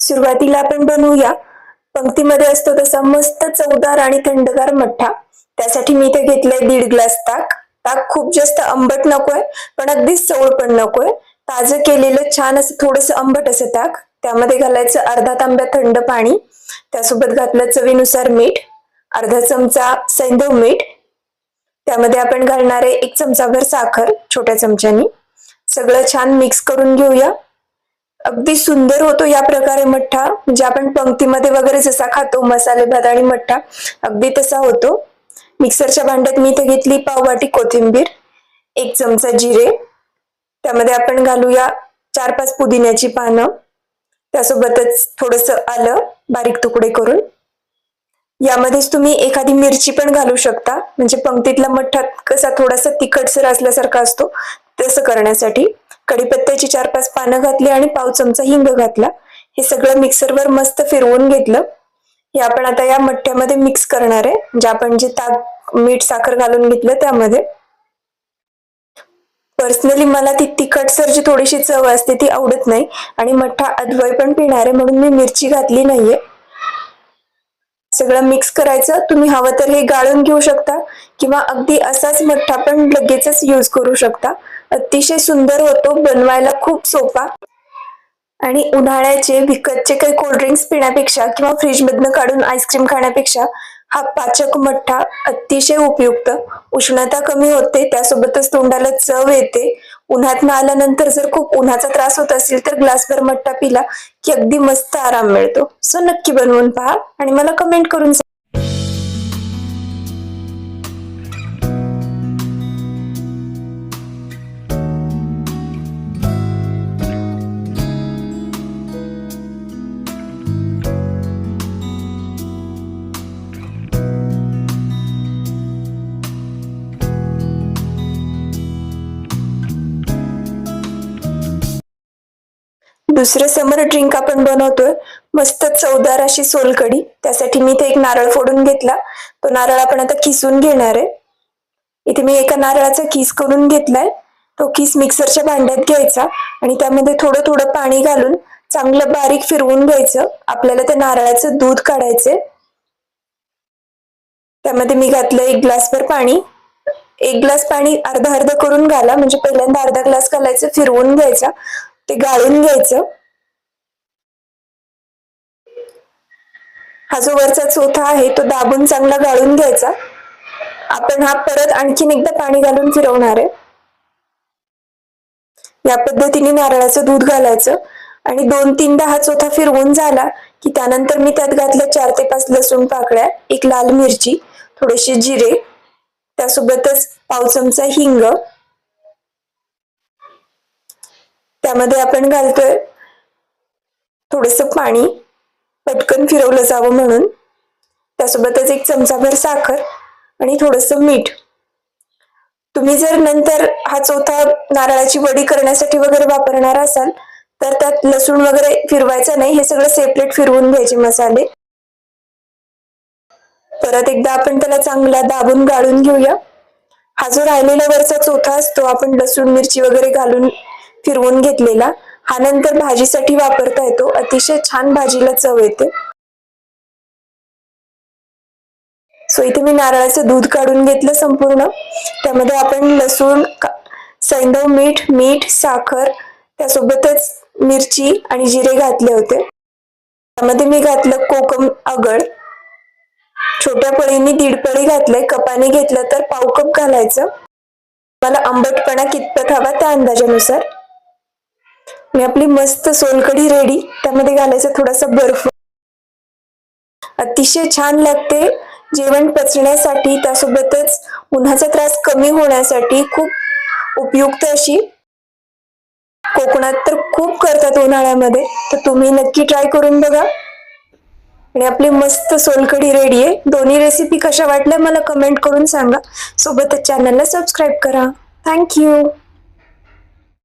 सुरुवातीला आपण बनवूया. पंक्तीमध्ये असतो तसा मस्त चवदार आणि थंडगार मठ्ठा. त्यासाठी मी इथे घेतलंय दीड ग्लास ताक. ताक खूप जास्त आंबट नकोय पण अगदीच चवळ पण नकोय. ताजं केलेलं छान असं थोडस आंबट असं ताक. त्यामध्ये घालायचं अर्धा तांब्या थंड पाणी. त्यासोबत घातलं चवीनुसार मीठ. अर्धा चमचा सैंधव मीठ. त्यामध्ये आपण घालणार आहे एक चमचाभर साखर छोट्या चमच्यानी. सगळं छान मिक्स करून घेऊया. अगदी सुंदर होतो या प्रकारे मठ्ठा म्हणजे आपण पंक्तीमध्ये वगैरे जसा खातो मसाले भात आणि मठ्ठा अगदी तसा होतो. मिक्सरच्या भांड्यात मी इथे घेतली पाववाटी कोथिंबीर एक चमचा जिरे. त्यामध्ये आपण घालूया चार पाच पुदिन्याची पानं. त्यासोबतच थोडस आलं बारीक तुकडे करून. यामध्येच तुम्ही एखादी मिरची पण घालू शकता. म्हणजे पंक्तीतला मठ्ठा कसा थोडासा तिखटसर असल्यासारखा असतो तसं करण्यासाठी. कढीपत्त्याची चार पाच पानं घातली आणि पाव चमचा हिंग घातला. हे सगळं मिक्सरवर मस्त फिरवून घेतलं. हे आपण आता या मठ्ठ्यामध्ये मिक्स करणार आहे. म्हणजे आपण जे ताक मीठ साखर घालून घेतलं त्यामध्ये. पर्सनली मला ती तिखटसर जी थोडीशी चव असते ती आवडत नाही. आणि मठ्ठा अद्वय पण पिणार आहे म्हणून मी मिरची घातली नाहीये. सगळं मिक्स करायचं. तुम्ही हवं तर हे गाळून घेऊ शकता. किंवा अगदी असाच मठ्ठा पण लगेचच यूज करू शकता. अतिशय सुंदर होतो बनवायला खूप सोपा. आणि उन्हाळ्याचे विकतचे काही कोल्ड्रिंक्स पिण्यापेक्षा किंवा फ्रीजमधनं काढून आईस्क्रीम खाण्यापेक्षा हा पाचक मठ्ठा अतिशय उपयुक्त. उष्णता कमी होते त्यासोबतच तोंडाला चव येते. उन्हात न आल्यानंतर जर खूप उन्हाचा त्रास होत असेल तर ग्लासभर मठ्ठा पिला की अगदी मस्त आराम मिळतो. सो नक्की बनवून पहा आणि मला कमेंट करून दुसरं समर ड्रिंक आपण बनवतोय. मस्त चवदार अशी सोलकडी त्यासाठी मी इथे एक नारळ फोडून घेतला. तो नारळ आपण आता किसून घेणार आहे. इथे मी एका नारळाचा किस करून घेतलाय. तो किस मिक्सरच्या भांड्यात घ्यायचा आणि त्यामध्ये थोडं थोडं पाणी घालून चांगलं बारीक फिरवून घ्यायचं. आपल्याला त्या नारळाचं दूध काढायचंय. त्यामध्ये मी घातलं एक ग्लासभर पाणी. एक ग्लास पाणी अर्धा अर्धा करून घाला. म्हणजे पहिल्यांदा अर्धा ग्लास घालायचं फिरवून घ्यायचा. ते गाळून घ्यायचं. हा जो वरचा चोथा आहे तो दाबून चांगला गाळून घ्यायचा. आपण हा परत आणखीन एकदा पाणी घालून फिरवणार आहे. या पद्धतीने नारळाचं दूध घालायचं. आणि दोन तीनदा हा चोथा फिरवून झाला की त्यानंतर मी त्यात घातल्या चार ते पाच लसूण पाकळ्या एक लाल मिरची थोडेसे जिरे त्यासोबतच पाव चमचा हिंग त्यामध्ये आपण घालतोय थोडस पाणी पटकन फिरवलं जावं म्हणून. त्यासोबतच एक चमचाभर साखर आणि थोडस मीठ. तुम्ही जर नंतर हा चौथा नारळाची वडी करण्यासाठी वगैरे वापरणार असाल तर त्यात लसूण वगैरे फिरवायचा नाही हे सगळं सेपरेट फिरवून घ्यायचे मसाले. परत एकदा आपण त्याला चांगला दाबून गाळून घेऊया. हा जो राहिलेला वरचा चोथा असतो आपण लसूण मिरची वगैरे घालून फिरवून घेतलेला हा नंतर भाजीसाठी वापरता येतो. अतिशय छान भाजीला चव येते. सो इथे मी नारळाचं दूध काढून घेतलं संपूर्ण. त्यामध्ये आपण लसूण सैंदव मीठ मीठ साखर त्यासोबतच मिरची आणि जिरे घातले होते. त्यामध्ये मी घातलं कोकम आगळ छोट्या पळीने दीड पळी घातलंय. कपाने घेतलं तर पाव कप घालायचं. मला आंबटपणा कितपत हवा त्या अंदाजानुसार. मी आपली मस्त सोलकढी रेडी त्यामध्ये घालायचं थोडासा बर्फ. अतिशय छान लागते जेवण पचण्यासाठी त्यासोबतच उन्हाचा त्रास कमी होण्यासाठी खूप उपयुक्त अशी. कोकणात तर खूप करतात उन्हाळ्यामध्ये तर तुम्ही नक्की ट्राय करून बघा. आणि आपली मस्त सोलकढी रेडी आहे. दोन्ही रेसिपी कशा वाटल्या मला कमेंट करून सांगा. सोबतच चॅनलला सबस्क्राईब करा. थँक्यू